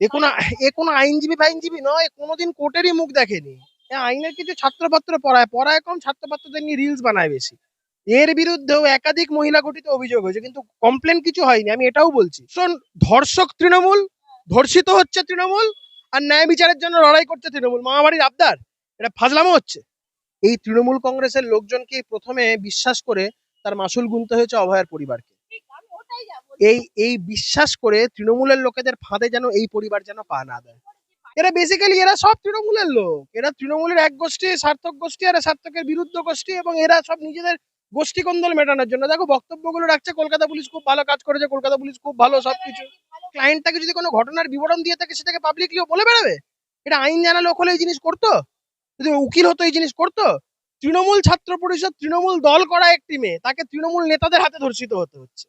এ কোনো এ কোনো আইনজীবী ফাইনজীবী নয় কোনোদিন কোর্টেরই মুখ দেখেনি। আইনের কিছু ছাত্রপত্র পড়ায় পড়ায় কম ছাত্রপত্রদের নিয়ে রিলস বানায় বেশি। এর বিরুদ্ধেও একাধিক মহিলা গঠিত অভিযোগ হয়েছে কিন্তু কমপ্লেন কিছু হয়নি আমি এটাও বলছি। শোন ধর্ষক তৃণমূল ধর্ষিত হচ্ছে তৃণমূল আর ন্যায় বিচারের জন্য লড়াই করছে তৃণমূল। মামাবাড়ির আবদার এটা ফাজলামো হচ্ছে। এই তৃণমূল কংগ্রেসের লোকজনকে প্রথমে বিশ্বাস করে তার মাসুল গুনতে হয়েছে অভয়ের পরিবারকে। এই এই বিশ্বাস করে তৃণমূলের লোকেদের ফাঁদে যেন এই পরিবার যেন পা না দেয়। এরা বেসিক্যালি এরা সব তৃণমূলের লোক। এরা তৃণমূলের এক গোষ্ঠী, সার্থক গোষ্ঠী, আর সার্থকের বিরুদ্ধ গোষ্ঠী এবং এরা সব নিজেদের গোষ্ঠী কন্দল মেটানোর জন্য। দেখো, বক্তব্যগুলো রাখছে, কলকাতা পুলিশ খুব ভালো কাজ করেছে, কলকাতা পুলিশ খুব ভালো সবকিছু। ক্লায়েন্টটাকে যদি কোনো ঘটনার বিবরণ দিয়ে থাকে, সেটাকে পাবলিকলিও বলে বেড়াবে? এটা আইন জানা লোক হলে এই জিনিস করতো? যদি উকিল হতো, এই জিনিস করতো? তৃণমূল ছাত্র পরিষদ, তৃণমূল দল করা একটি মেয়ে, তাকে তৃণমূল নেতাদের হাতে ধর্ষিত হতে হচ্ছে।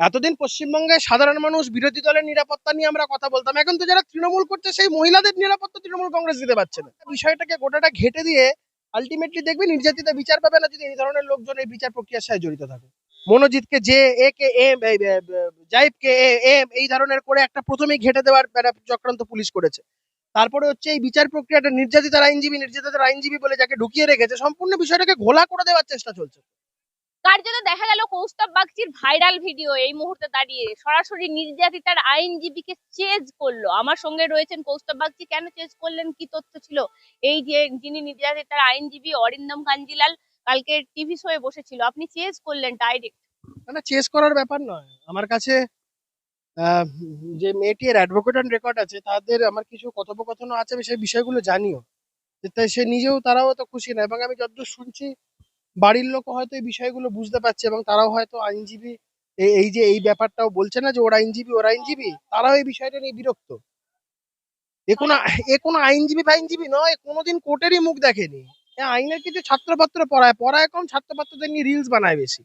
এতদিন পশ্চিমবঙ্গে সাধারণ মানুষ বিরোধী দলের নিরাপত্তা নিয়ে আমরা কথা বলতাম। এখন তো যারা তৃণমূল করছে, সেই মহিলাদের নিরাপত্তা তৃণমূল কংগ্রেস দিতে পারছে না। বিষয়টাকে গোটাটা ঘেটে দিয়ে আলটিমেটলি দেখবে নির্যাতিতা বিচার পাবে না যদি এই ধরনের লোকজন এই বিচার প্রক্রিয়ার সাথে জড়িত থাকে। মনোজিৎকে যে, এ কে, এম জাইবকে এম, এই ধরনের করে একটা প্রথমেই ঘেটে দেওয়ার চক্রান্ত পুলিশ করেছে। তারপরে হচ্ছে এই বিচার প্রক্রিয়াটা নির্যাতিতার আইনজীবী নির্যাতিতার আইনজীবী বলে যাকে ঢুকিয়ে রেখেছে, সম্পূর্ণ বিষয়টাকে ঘোলা করে দেওয়ার চেষ্টা চলছে। কার্যত দেখা গেল কৌস্তব বাগচির ভাইরাল ভিডিও এই মুহূর্তে দাঁড়িয়ে। সরাসরি নির্যাতিতার আইনজীবীকে চেজ করল। আমার সঙ্গে রয়েছেন কৌস্তব বাগচি। কেন চেজ করলেন? কি তথ্য ছিল? এই যে যিনি নির্যাতিতার আইনজীবী অরিন্দম কাঞ্জিলাল কালকে টিভি শোয়ে বসেছিল। আপনি চেজ করলেন ডাইরেক্ট না না চেস করার ব্যাপার নয়। আমার কাছে যে মেয়েটির অ্যাডভোকেট রেকর্ড আছে, তাদের আমার কিছু কথোপকথন আছে, আমি সেই বিষয়গুলো জানিও। তাই সে নিজেও তারাও তো খুশি না। এবং আমি যতদূর শুনছি বাড়ির লোক হয়তো এই বিষয়গুলো বুঝতে পারছে এবং তারাও হয়তো আইনজীবী এই- যে এই ব্যাপারটাও বলছে না যে ওর আইনজীবী ওর আইনজীবী, তারাও এই বিষয়টা নিয়ে বিরক্ত। এ কোনো এ কোনো আইনজীবী ফাইনজীবী নয়, কোনোদিন কোর্টেরই মুখ দেখেনি। আইনের কিছু ছাত্রপত্র পড়ায় পড়ায় কম ছাত্রপত্রদের নিয়ে রিলস বানায় বেশি।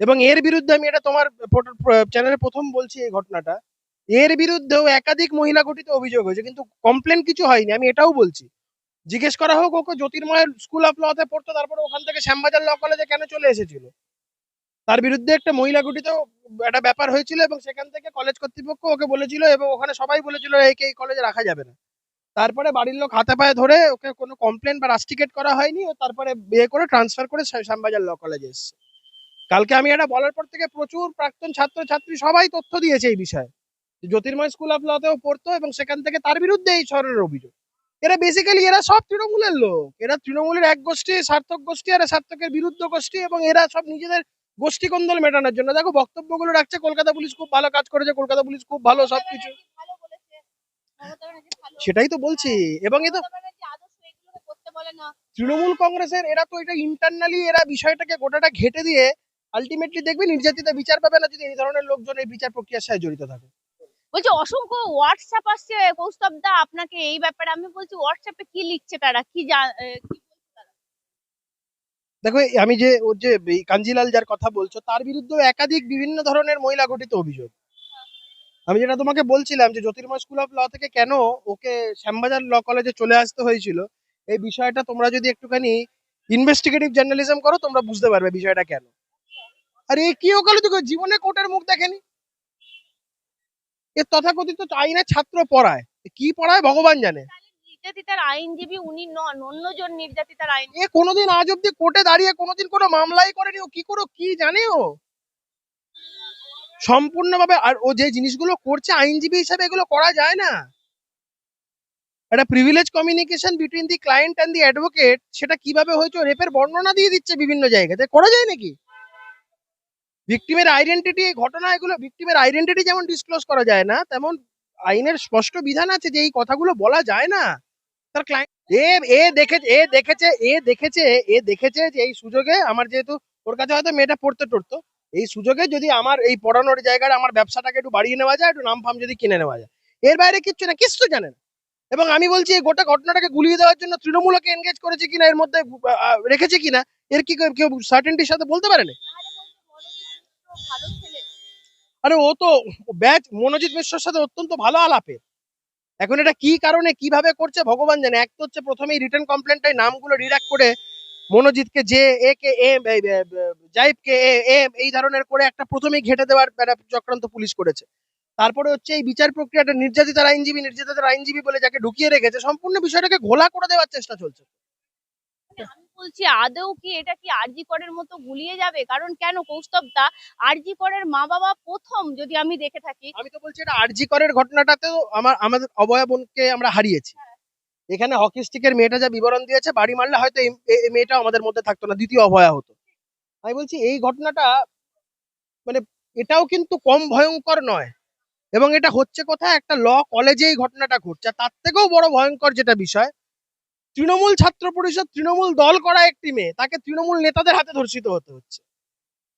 এবং এর বিরুদ্ধে আমি এটা তোমার চ্যানেলে প্রথম বলছি এই ঘটনাটা। এর বিরুদ্ধেও একাধিক মহিলা গঠিত অভিযোগ হয়েছে, কিন্তু কমপ্লেন কিছু হয়নি, আমি এটাও বলছি। জিজ্ঞেস করা হোক ওকে জ্যোতির্ময়ের স্কুল অফ লতে পড়তো, তারপরে ওখান থেকে শ্যামবাজার ল কলেজে কেন চলে এসেছিল? তার বিরুদ্ধে একটা মহিলা গঠিত একটা ব্যাপার হয়েছিল এবং সেখান থেকে কলেজ কর্তৃপক্ষ ওকে বলেছিল এবং ওখানে সবাই বলেছিল একে এই কলেজে রাখা যাবে না। তারপরে বাড়ির লোক হাতে পায়ে ধরে ওকে কোনো কমপ্লেন বা রাস্টিকেট করা হয়নি ও তারপরে বিয়ে করে ট্রান্সফার করে শ্যামবাজার ল কলেজে এসেছে। কালকে আমি এটা বলার পর থেকে প্রচুর প্রাক্তন ছাত্র ছাত্রী সবাই তথ্য দিয়েছে এই বিষয়ে। জ্যোতির্ময় স্কুল অফ লতেও পড়তো এবং সেখান থেকে তার বিরুদ্ধে এই শহরের অভিযোগ। এরা বেসিক্যালি এরা সব তৃণমূলের লোক। এরা তৃণমূলের এক গোষ্ঠী সার্থক গোষ্ঠী আর সার্থকের বিরুদ্ধ গোষ্ঠী এবং এরা সব নিজেদের গোষ্ঠী কন্দল মেটানোর জন্য। দেখো বক্তব্যগুলো রাখছে কলকাতা পুলিশ খুব ভালো কাজ করেছে কলকাতা পুলিশ খুব ভালো সবকিছু সেটাই তো বলছি। এবং এ তো তৃণমূল কংগ্রেসের এরা তো এটা ইন্টারনালি এরা বিষয়টাকে গোটাটা ঘেটে দিয়ে আলটিমেটলি দেখবে নির্যাতিতা বিচার পাবে না যদি এই ধরনের লোকজন এই বিচার প্রক্রিয়ার সাথে জড়িত থাকে। বলছি অসংখ্য হোয়াটসঅ্যাপ আসছে কৌস্তব দা আপনাকে এই ব্যাপারে আমি বলছি হোয়াটসঅ্যাপে কি লিখছে তারা? কি এ? দেখো আমি যে ওর যে কাঞ্জিলাল যার কথা বলছো তার বিরুদ্ধেও একাধিক বিভিন্ন ধরনের মহিলা গঠিত অভিযোগ। আমি যেটা তোমাকে বলছিলাম যে জ্যোতির্ময় স্কুল অফ ল থেকে কেন ওকে শ্যামবাজার ল কলেজে চলে আসতে হয়েছিল এই বিষয়টা তোমরা যদি একটুখানি ইনভেস্টিগেটিভ জার্নালিজম করো তোমরা বুঝতে পারবে বিষয়টা কেন। আর এই কি ওকালে তো জীবনে কোর্টের মুখ দেখেনি? এ তথাকথিত আইনের ছাত্র পড়ায়। কি পড়ায় ভগবান জানে? নির্যাতিতার আইনজীবী উনি নন অন্যজন নির্যাতিতার আইন এ কোনোদিন আজ অব্দি কোর্টে দাঁড়িয়ে কোনোদিন কোনো মামলাই করেনি। ও কি করো কি জানে ও? সম্পূর্ণভাবে আর ও যে জিনিসগুলো করছে আইনজীবী হিসাবে এগুলো করা যায় না। একটা privilege communication between the client and the advocate সেটা কীভাবে হয়েছে রেপের বর্ণনা দিয়ে দিচ্ছে বিভিন্ন জায়গাতে করা যায় নাকি? ভিকটিমের আইডেন্টিটি ঘটনা এগুলো ভিকটিমের আইডেন্টিটি যেমন ডিসক্লোজ করা যায় না, তেমন আইনের স্পষ্ট বিধান আছে যে এই কথাগুলো বলা যায় না। তার ক্লায়েন্ট এ এ দেখে, এ দেখেছে এ দেখেছে এ দেখেছে যে এই সুযোগে আমার যেহেতু, ওর কাছে হয়তো মেয়েটা পড়তে টড়তো, এই সুযোগে যদি আমার এই পড়ানোর জায়গায় আমার ব্যবসাটাকে একটু বাড়িয়ে নেওয়া যায়, একটু নাম ফাম যদি কিনে নেওয়া যায়। এর বাইরে কিচ্ছু না, কিচ্ছু জানে না। এবং আমি বলছি, এই গোটা ঘটনাটাকে গুলিয়ে দেওয়ার জন্য তৃণমূলকে এনগেজ করেছে কিনা, এর মধ্যে রেখেছে কিনা, এর কি কেউ- সার্টেনটির সাথে বলতে পারে না আরে ও তো ব্যাচ মনোজিৎ মিশ্রর সাথে অত্যন্ত ভালো আলাপে। এখন এটা কি কারণে কীভাবে করছে ভগবান জানে। এক তো হচ্ছে প্রথমেই রিটার্ন কমপ্লেনটাই নামগুলো রিডাক্ট করে মনোজিৎকে যে এ কে এম জাইবকে এ এম এই ধরনের করে একটা প্রথমেই ঘেটে দেওয়ার একটা চক্রান্ত পুলিশ করেছে। তারপরে হচ্ছে এই বিচার প্রক্রিয়াটা নির্যাতিতার আইনজীবী নির্যাতিতার আইনজীবী বলে যাকে ঢুকিয়ে রেখেছে সম্পূর্ণ বিষয়টাকে ঘোলা করে দেওয়ার চেষ্টা চলছে। আমি বলছি আদৌ কি এটা কি আরজি করের মতো গুলিয়ে যাবে? কারণ কেন কৌস্তব দা আরজি করের মা বাবা প্রথম যদি আমি দেখে থাকি আমি তো বলছি এটা আরজি করের ঘটনাটাতেও আমার আমাদের অবয়া বোনকে আমরা হারিয়েছি। এখানে হকি স্টিকের মেয়েটা যা বিবরণ দিয়েছে বাড়ি মারলে হয়তো এই মেয়েটাও আমাদের মধ্যে থাকতো না দ্বিতীয় অভয়া হতো। আমি বলছি এই ঘটনাটা মানে এটাও কিন্তু কম ভয়ঙ্কর নয়। এবং এটা হচ্ছে কোথায়? একটা ল কলেজে এই ঘটনাটা ঘটছে আর তার থেকেও বড় ভয়ঙ্কর যেটা বিষয় তৃণমূল ছাত্র পরিষদ তৃণমূল দল করা একটি মেয়ে তাকে তৃণমূল নেতাদের হাতে ধর্ষিত হতে হচ্ছে।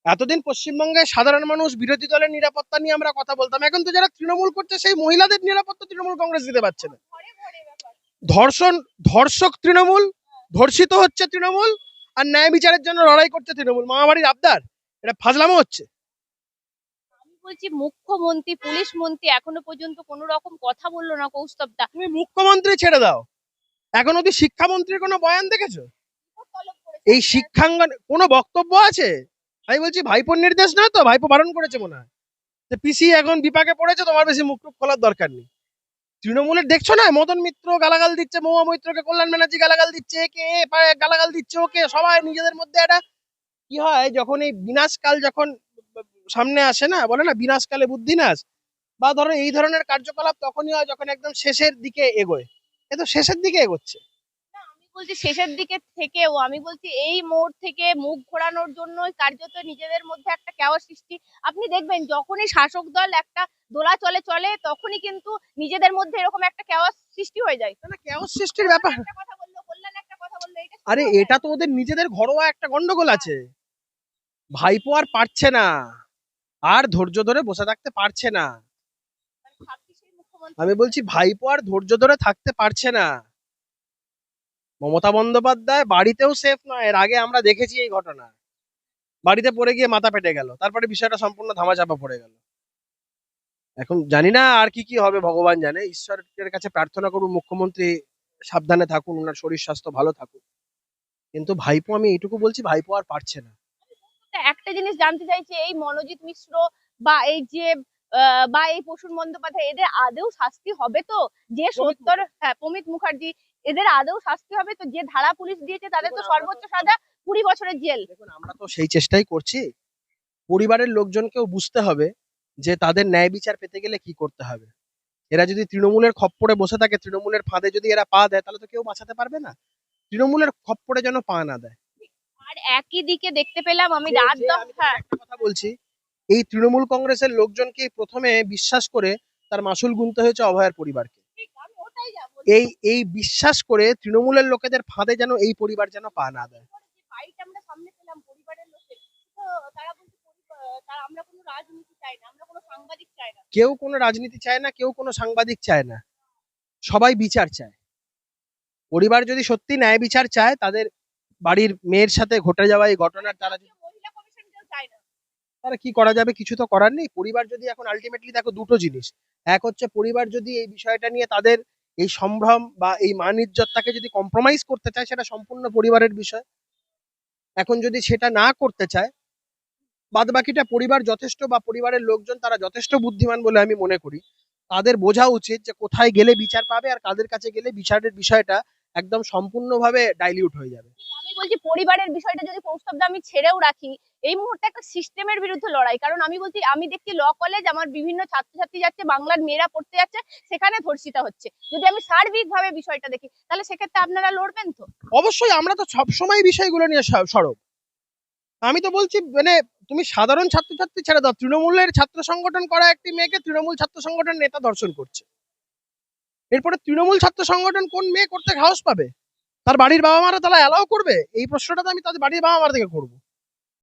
এতদিন পশ্চিমবঙ্গে সাধারণ মানুষ বিরোধী দলের নিরাপত্তা নিয়ে আমরা কথা বলতাম। এখন তো যারা তৃণমূল করছে সেই মহিলাদের নিরাপত্তা তৃণমূল কংগ্রেস দিতে পারছে না। ধর্ষণ ধর্ষক তৃণমূল ধর্ষিত হচ্ছে তৃণমূল আর ন্যায় বিচারের জন্য লড়াই করছে তৃণমূল। মামাবাড়ির আবদার এটা ফাজলামো হচ্ছে। বলছি মুখ্যমন্ত্রী পুলিশ মন্ত্রী এখনও পর্যন্ত কোনো রকম কথা বলল না কৌস্তব দা তুমি মুখ্যমন্ত্রী ছেড়ে দাও। এখন অব্দি শিক্ষামন্ত্রীর কোনো বয়ান দেখেছ? এই শিক্ষাঙ্গন কোনো বক্তব্য আছে? আমি বলছি, ভাইপোর নির্দেশ নয় তো? ভাইপো বারণ করেছে মনে হয়। পিসি এখন বিপাকে পড়েছে, তোমার বেশি মুখ টুক খোলার দরকার নেই। তৃণমূলের দেখছ না? মদন মিত্র গালাগাল দিচ্ছে, মহুয়া মৈত্রকে, কল্যাণ ব্যানার্জি গালাগাল দিচ্ছে কে গালাগাল দিচ্ছে, ওকে সবাই নিজেদের মধ্যে একটা কি হয়, যখন এই বিনাশকাল যখন সামনে আসে না, বলে না, বিনাশকালে বুদ্ধি নাশ বা ধরো এই ধরনের কার্যকলাপ তখনই হয় যখন একদম শেষের দিকে এগোয়। এ তো শেষের দিকে এগোচ্ছে। না, আমি বলছি শেষের দিকে থেকেও আমি বলছি এই মোড় থেকে মুখ ঘোরানোর জন্য কার্যত নিজেদের মধ্যে একটা কেওয়া সৃষ্টি। আপনি দেখবেন যখনই শাসক দল একটা দোলা চলে চলে তখনই কিন্তু নিজেদের মধ্যে এরকম একটা কেওয়া সৃষ্টি হয়ে যায়। না, কেওস সৃষ্টির ব্যাপার একটা কথা বলল কল্যাণ একটা কথা বলল আরে এটা তো ওদের নিজেদের ঘরোয়া একটা গন্ডগোল আছে। ভাইপো আর পারছে না। আর ধৈর্য ধরে বসে থাকতে পারছে না। আমি বলছি, ভাইপো আর ধৈর্য ধরে থাকতে পারছে না। মমতা বন্দ্যোপাধ্যায় বাড়িতেও সেফ নয়। এর আগে আমরা দেখেছি এই ঘটনা। বাড়িতে পড়ে গিয়ে মাথা পেটে গেল। তারপরে বিষয়টা সম্পূর্ণ ধামাচাপা পড়ে গেল। এখন জানি না আর কি কি হবে, ভগবান জানে। ঈশ্বরের কাছে প্রার্থনা করব মুখ্যমন্ত্রী সাবধানে থাকুন, ওনার শরীর স্বাস্থ্য ভালো থাকুক। কিন্তু ভাইপো, আমি এইটুকু বলছি, ভাইপো আর পারছে না। একটা জিনিস জানতে চাইছি, এই মনোজিৎ মিশ্র বা এই যে বা এই প্রসূন বন্দ্যোপাধ্যায় এদের আদৌ শাস্তি হবে তো? যে সত্তর হ্যাঁ প্রমিত মুখার্জি এদের আদৌ শাস্তি হবে তো? যে ধারা পুলিশ দিয়েছে তাদের তো সর্বোচ্চ সাজা কুড়ি বছরের জেল। আমরা তো সেই চেষ্টাই করছি। পরিবারের লোকজনকেও বুঝতে হবে যে তাদের ন্যায় বিচার পেতে গেলে কি করতে হবে। এরা যদি তৃণমূলের খপ্পরে বসে থাকে তৃণমূলের ফাঁদে যদি এরা পা দেয় তাহলে তো কেউ বাঁচাতে পারবে না। তৃণমূলের খপ্পরে যেন পা না দেয়। আর একই দিকে দেখতে পেলাম আমি রাত হ্যাঁ। একটা কথা বলছি এই তৃণমূল কংগ্রেসের লোকজনকে প্রথমে বিশ্বাস করে তার মাসুল গুনতে হয়েছে অভয়ের পরিবারকে। এই এই বিশ্বাস করে তৃণমূলের লোকেদের ফাঁদে যেন এই পরিবার যেন পা না দেয়। কেউ কোনো রাজনীতি চায় না, কেউ কোনো সাংবাদিক চায় না। সবাই বিচার চায়। পরিবার যদি সত্যি ন্যায় বিচার চায়, তাদের বাড়ির মেয়ের সাথে ঘটে যাওয়া এই ঘটনার তারা যদি- মহিলা কমিশন কেউ চায় না তারা কি করা যাবে? কিছু তো করার নেই। পরিবার যদি এখন আলটিমেটলি দেখো দুটো জিনিস। এক হচ্ছে পরিবার যদি এই বিষয়টা নিয়ে তাদের এই সম্ভ্রম বা এই মান ইজ্জতটাকে যদি কম্প্রোমাইজ করতে চায়, সেটা সম্পূর্ণ পরিবারের বিষয়। এখন যদি সেটা না করতে চায় বাদ বাকিটা পরিবার যথেষ্ট বা পরিবারের লোকজন তারা যথেষ্ট বুদ্ধিমান বলে আমি মনে করি। তাদের বোঝা উচিত যে কোথায় গেলে বিচার পাবে আর কাদের কাছে গেলে বিচারের বিষয়টা একদম সম্পূর্ণভাবে ডাইলিউট হয়ে যাবে। আমি বলছি পরিবারের বিষয়টা যদি কৌস্তবদা আমি ছেড়েও রাখি এই মুহূর্তে একটা সিস্টেমের বিরুদ্ধে লড়াই। কারণ আমি বলছি, আমি দেখছি ল কলেজ আমার বিভিন্ন ছাত্রছাত্রী যাচ্ছে, বাংলার মেয়েরা পড়তে যাচ্ছে, সেখানে ধর্ষিত হচ্ছে। যদি আমি সার্বিক ভাবে বিষয়টা দেখি, তাহলে সেক্ষেত্রে আপনারা লড়বেন তো? অবশ্যই, আমরা তো সবসময় বিষয়গুলো নিয়ে সরব। আমি তো বলছি মানে তুমি সাধারণ ছাত্রছাত্রী ছেড়ে দাও, তৃণমূলের ছাত্র সংগঠন করা একটি মেয়েকে তৃণমূল ছাত্র সংগঠন নেতা ধর্ষণ করছে। এরপরে তৃণমূল ছাত্র সংগঠন কোন মেয়ে করতে সাহস পাবে? তার বাড়ির বাবা মারা তারা অ্যালাউ করবে? এই প্রশ্নটা তো আমি তাদের বাড়ির বাবা মার থেকে করব।